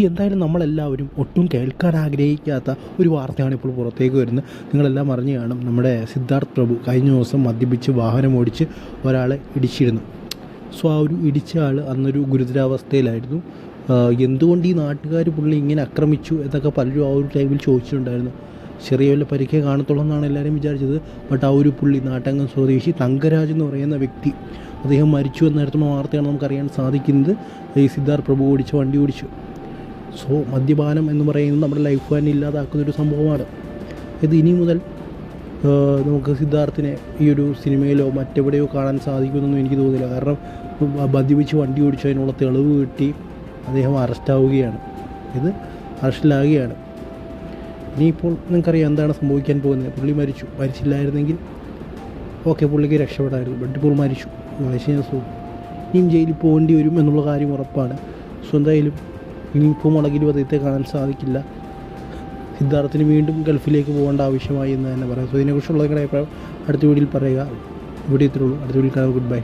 C എന്തായാലും നമ്മളെല്ലാവരും ഒട്ടും കേൾക്കാൻ ആഗ്രഹിക്കാത്ത ഒരു വാർത്തയാണ് ഇപ്പോൾ പുറത്തേക്ക് വരുന്നത്. നിങ്ങളെല്ലാം അറിഞ്ഞു കാണും നമ്മുടെ സിദ്ധാർത്ഥ് പ്രഭു കഴിഞ്ഞ ദിവസം മദ്യപിച്ച് വാഹനം ഓടിച്ച് ഒരാളെ ഇടിച്ചിരുന്നു. സോ ആ ഒരു ഇടിച്ച ആൾ അന്നൊരു ഗുരുതരാവസ്ഥയിലായിരുന്നു. എന്തുകൊണ്ട് ഈ നാട്ടുകാർ പുള്ളി ഇങ്ങനെ ആക്രമിച്ചു എന്നൊക്കെ പലരും ആ ഒരു ടൈമിൽ ചോദിച്ചിട്ടുണ്ടായിരുന്നു. ചെറിയ വല്ല പരിക്കേ കാണത്തുള്ളൂ എന്നാണ് എല്ലാവരും വിചാരിച്ചത്. ബട്ട് ആ ഒരു പുള്ളി നാട്ടങ്ങൾ സ്വദേശി തങ്കരാജ് എന്ന് പറയുന്ന വ്യക്തി അദ്ദേഹം മരിച്ചു എന്നായിരുന്നു വാർത്തയാണ് നമുക്കറിയാൻ സാധിക്കുന്നത്. ഈ സിദ്ധാർത്ഥ് പ്രഭു ഓടിച്ച് വണ്ടി ഓടിച്ചു. സോ മദ്യപാനം എന്ന് പറയുന്നത് നമ്മുടെ ലൈഫ് തന്നെ ഇല്ലാതാക്കുന്ന ഒരു സംഭവമാണ്. ഇത് ഇനി മുതൽ നമുക്ക് സിദ്ധാർത്ഥിനെ ഈ ഒരു സിനിമയിലോ മറ്റെവിടെയോ കാണാൻ സാധിക്കുമെന്നൊന്നും എനിക്ക് തോന്നില്ല. കാരണം മദ്യപിച്ച് വണ്ടി ഓടിച്ചതിനുള്ള തെളിവ് കിട്ടി അദ്ദേഹം അറസ്റ്റാവുകയാണ് ഇത് അറസ്റ്റിലാകുകയാണ് ഇനിയിപ്പോൾ നിങ്ങൾക്കറിയാം എന്താണ് സംഭവിക്കാൻ പോകുന്നത്. പുള്ളി മരിച്ചു. മരിച്ചില്ലായിരുന്നെങ്കിൽ ഓക്കെ പുള്ളിക്ക് രക്ഷപ്പെടായിരുന്നു. ബട്ട് ഇപ്പോൾ മരിച്ചു. മരിച്ചു ഇനിയും ജയിലിൽ പോകേണ്ടി വരും എന്നുള്ള കാര്യം ഉറപ്പാണ്. സോ ഇനിയിപ്പോൾ മുളകിലും അദ്ദേഹത്തെ കാണാൻ സാധിക്കില്ല. സിദ്ധാർത്ഥിന് വീണ്ടും ഗൾഫിലേക്ക് പോകേണ്ട ആവശ്യമായി എന്ന് തന്നെ പറയാം. സോ ഇതിനെക്കുറിച്ചുള്ള നിങ്ങളുടെ അഭിപ്രായം അടുത്ത വീഡിയോയിൽ പറയുക. ഇവിടെ ഇത്രയുള്ളൂ. അടുത്ത വീഡിയോയിൽ കാണാം. Good bye